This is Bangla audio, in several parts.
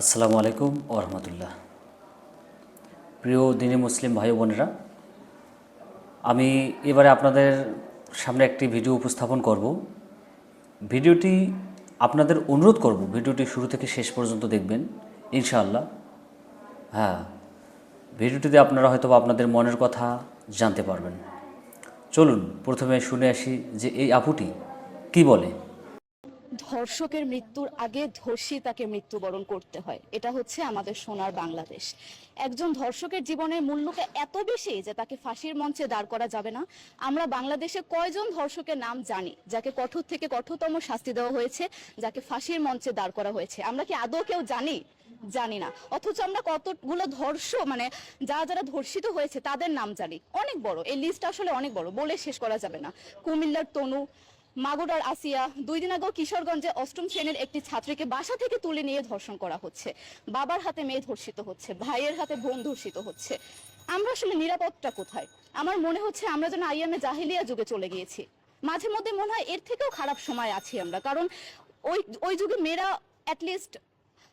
আসসালামু আলাইকুম ও প্রিয় দিনী মুসলিম ভাই বোনেরা, আমি এবারে আপনাদের সামনে একটি ভিডিও উপস্থাপন করব। ভিডিওটি আপনাদের অনুরোধ করব, ভিডিওটি শুরু থেকে শেষ পর্যন্ত দেখবেন, ইনশাআল্লাহ। হ্যাঁ ভিডিওটিতে আপনারা হয়তো আপনাদের মনের কথা জানতে পারবেন। চলুন, প্রথমে শুনে আসি যে এই আপুটি কি বলে। ধর্ষকের মৃত্যুর আগে ধর্ষী তাকে মৃত্যুবরণ করতে হয়। এটা হচ্ছে আমাদের সোনার বাংলাদেশ। একজন ধর্ষকের জীবনের মূল্যকে এত বেশি যে তাকে ফাঁসির মঞ্চে দাঁড় করা যাবে না। আমরা বাংলাদেশে কয়জন ধর্ষকের নাম জানি, যাকে কঠোর থেকে কঠোরতম শাস্তি দেওয়া হয়েছে, যাকে ফাঁসির মঞ্চে দাঁড় করা হয়েছে? আমরা কি আদৌ কেউ জানি? জানি না। অথচ আমরা কতগুলো ধর্ষ মানে যারা যারা ধর্ষিত হয়েছে, তাদের নাম জানি। অনেক বড়। এই লিস্ট আসলে অনেক বড়। বলে শেষ করা যাবে না। কুমিল্লার তনু মাগুরার আসিয়া দুই দিন আগেও কিশোরগঞ্জে অষ্টম শ্রেণির একটি ছাত্রীকে বাসা থেকে তুলে নিয়ে ধর্ষণ করা হচ্ছে। বাবার হাতে মেয়ে ধর্ষিত হচ্ছে, ভাইয়ের হাতে বোন ধর্ষিত হচ্ছে। আমরা আসলে নিরাপদটা কোথায়? আমার মনে হচ্ছে আমরা যেন আইয়ামে জাহিলিয়া যুগে চলে গিয়েছি। মাঝে মধ্যে মনে হয় এর থেকেও খারাপ সময় আছি আমরা, কারণ ওই ওই যুগে মেয়েরা অ্যাটলিস্ট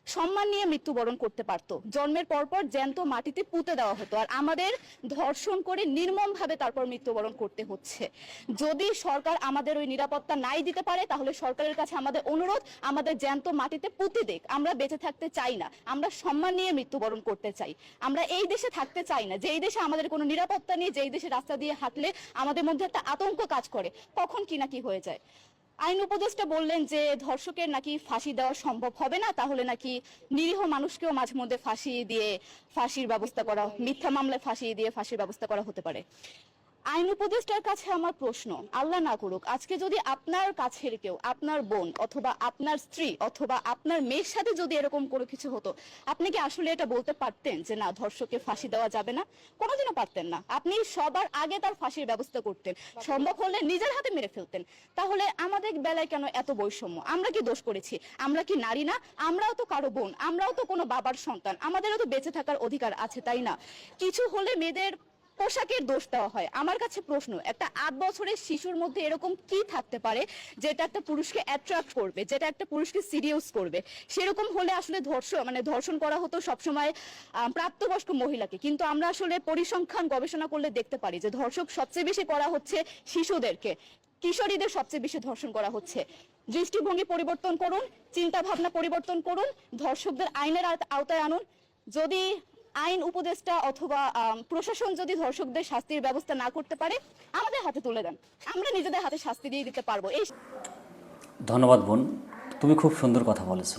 সম্মান নিয়ে মৃত্যুবরণ করতে পারতো। জন্মের পরপর জ্যান্ত মাটিতে পুঁতে দেওয়া হতো আর আমাদের ধর্ষণ করে নির্মম ভাবে তারপর মৃত্যুবরণ করতে হচ্ছে। যদি সরকার আমাদের ওই নিরাপত্তা নাই দিতে পারে, তাহলে সরকারের কাছে আমাদের অনুরোধ, আমাদের জ্যান্ত মাটিতে পুঁতে দেখ। আমরা বেঁচে থাকতে চাই না। আমরা সম্মান নিয়ে মৃত্যুবরণ করতে চাই। আমরা এই দেশে থাকতে চাই না। যেই দেশে আমাদের কোনো নিরাপত্তা নেই, যেই দেশে রাস্তা দিয়ে হাঁটলে আমাদের মধ্যে একটা আতঙ্ক কাজ করে কখন কি না কি হয়ে যায়? আইন উপদেষ্টা বললেন যে ধর্ষকের নাকি ফাঁসি দেওয়া সম্ভব হবে না, তাহলে নাকি নিরীহ মানুষকেও মাঝে মধ্যে ফাঁসি দিয়ে, ফাঁসির ব্যবস্থা করা, মিথ্যা মামলায় ফাঁসি দিয়ে ফাঁসির ব্যবস্থা করা হতে পারে। আইন উপদেষ্টার কাছে আমার প্রশ্ন, আল্লাহ না করুক, আজকে যদি আপনার কাছের কেউ, আপনার বোন অথবা আপনার স্ত্রী অথবা আপনার মেয়ের সাথে যদি এরকম কোনো কিছু হতো, আপনি কি আসলে এটা বলতে পারতেন যে না, ধর্ষককে ফাঁসি দেওয়া যাবে না? কোনোদিনও পারতেন না। আপনি সবার আগে তার ফাঁসির ব্যবস্থা করতেন, সম্ভব হলে নিজের হাতে মেরে ফেলতেন। তাহলে আমাদের বেলায় কেন এত বৈষম্য? আমরা কি দোষ করেছি? আমরা কি নারী না? আমরাও তো কারও বোন, আমরাও তো কোনো বাবার সন্তান, আমাদেরও তো বেঁচে থাকার অধিকার আছে, তাই না? কিছু হলে মেয়েদের পোশাকের দোষ দেওয়া হয়। আমার কাছে প্রশ্ন, একটা আট বছরের শিশুর মধ্যে এরকম কি থাকতে পারে যেটা একটা পুরুষকে অ্যাট্রাক্ট করবে, যেটা একটা পুরুষকে সিরিয়াস করবে? সেরকম হলে আসলে ধর্ষণ মানে ধর্ষণ করা হতো সবসময় প্রাপ্তবয়স্ক মহিলাকে। কিন্তু আমরা আসলে পরিসংখ্যান গবেষণা করলে দেখতে পারি যে ধর্ষক সবচেয়ে বেশি করা হচ্ছে শিশুদেরকে। কিশোরীদের সবচেয়ে বেশি ধর্ষণ করা হচ্ছে। দৃষ্টিভঙ্গি পরিবর্তন করুন চিন্তা ভাবনা পরিবর্তন করুন, ধর্ষকদের আইনের আওতা- আওতায় আনুন। যদি আইন উপদেষ্টা অথবা প্রশাসন যদি ধর্ষকদের শাস্তির ব্যবস্থা না করতে পারে, আমাদের হাতে তুলে দেন। আমরা নিজেদের হাতে শাস্তি দিয়ে দিতে পারব। এই ধন্যবাদ বোন, তুমি খুব সুন্দর কথা বলেছ।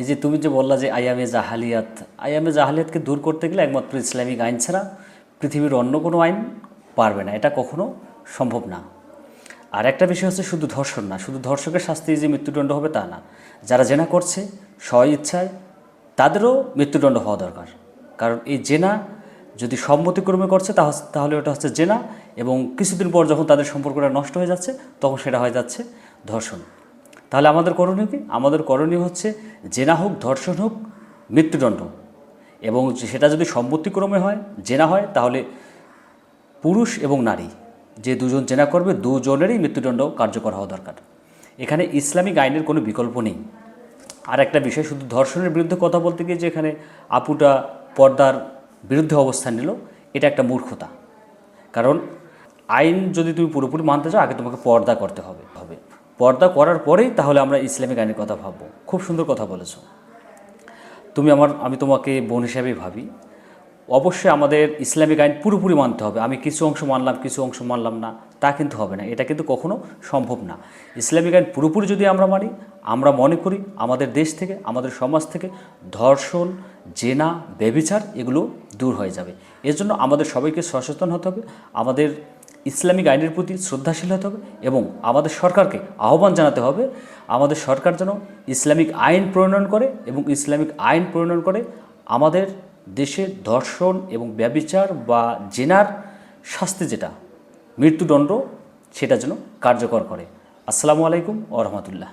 এই যে তুমি যে বললা যে আয়ামে জাহালিয়াত আয়ামে জাহালিয়াতকে দূর করতে গেলে একমাত্র ইসলামিক আইন ছাড়া পৃথিবীর অন্য কোনো আইন পারবে না। এটা কখনো সম্ভব না। আর একটা বিষয় হচ্ছে শুধু ধর্ষণ না, শুধু ধর্ষকের শাস্তি যে মৃত্যুদণ্ড হবে তা না। যারা জেনা করছে, স্ব ইচ্ছায় তাদেরও মৃত্যুদণ্ড হওয়া দরকার। কারণ এই জেনা যদি সম্মতিক্রমে করছে, তাহ- তাহলে ওটা হচ্ছে জেনা এবং কিছুদিন পর যখন তাদের সম্পর্কটা নষ্ট হয়ে যাচ্ছে, তখন সেটা হয়ে যাচ্ছে ধর্ষণ। তাহলে আমাদের করণীয় কি? আমাদের করণীয় হচ্ছে জেনা হোক, ধর্ষণ হোক, মৃত্যুদণ্ড। এবং সেটা যদি সম্মতিক্রমে হয়, জেনা হয়, তাহলে পুরুষ এবং নারী, যে দুজন জেনা করবে, দুজনেরই মৃত্যুদণ্ড কার্যকর হওয়া দরকার। এখানে ইসলামিক আইনের কোনো বিকল্প নেই। আর একটা বিষয়, শুধু ধর্ষণের বিরুদ্ধে কথা বলতে গিয়ে যেখানে আপুটা পর্দার বিরুদ্ধে অবস্থান নিল, এটা একটা মূর্খতা। কারণ আইন যদি তুমি পুরোপুরি মানতে চাও, আগে তোমাকে পর্দা করতে হবে। হবে। পর্দা করার পরেই তাহলে আমরা ইসলামিক আইনের কথা ভাববো। খুব সুন্দর কথা বলেছ। তুমি আমার, আমি তোমাকে বোন হিসাবেই ভাবি। অবশ্যই আমাদের ইসলামিক আইন পুরোপুরি মানতে হবে। আমি কিছু অংশ মানলাম, কিছু অংশ মানলাম না, তা কিন্তু হবে না। এটা কিন্তু কখনো সম্ভব না। ইসলামিক আইন পুরোপুরি যদি আমরা মানি, আমরা মনে করি আমাদের দেশ থেকে, আমাদের সমাজ থেকে ধর্ষণ, জেনা বেবিচার এগুলো দূর হয়ে যাবে। এর জন্য আমাদের সবাইকে সচেতন হতে হবে, আমাদের ইসলামিক আইনের প্রতি শ্রদ্ধাশীল হতে হবে এবং আমাদের সরকারকে আহ্বান জানাতে হবে, আমাদের সরকার যেন ইসলামিক আইন প্রণয়ন করে এবং ইসলামিক আইন প্রণয়ন করে আমাদের দেশে ধর্ষণ এবং ব্যবিচার বা জেনার শাস্তি যেটা, মৃত্যুদণ্ড সেটা যেন কার্যকর করে। আসসালামু আলাইকুম ও রহমতুল্লাহ।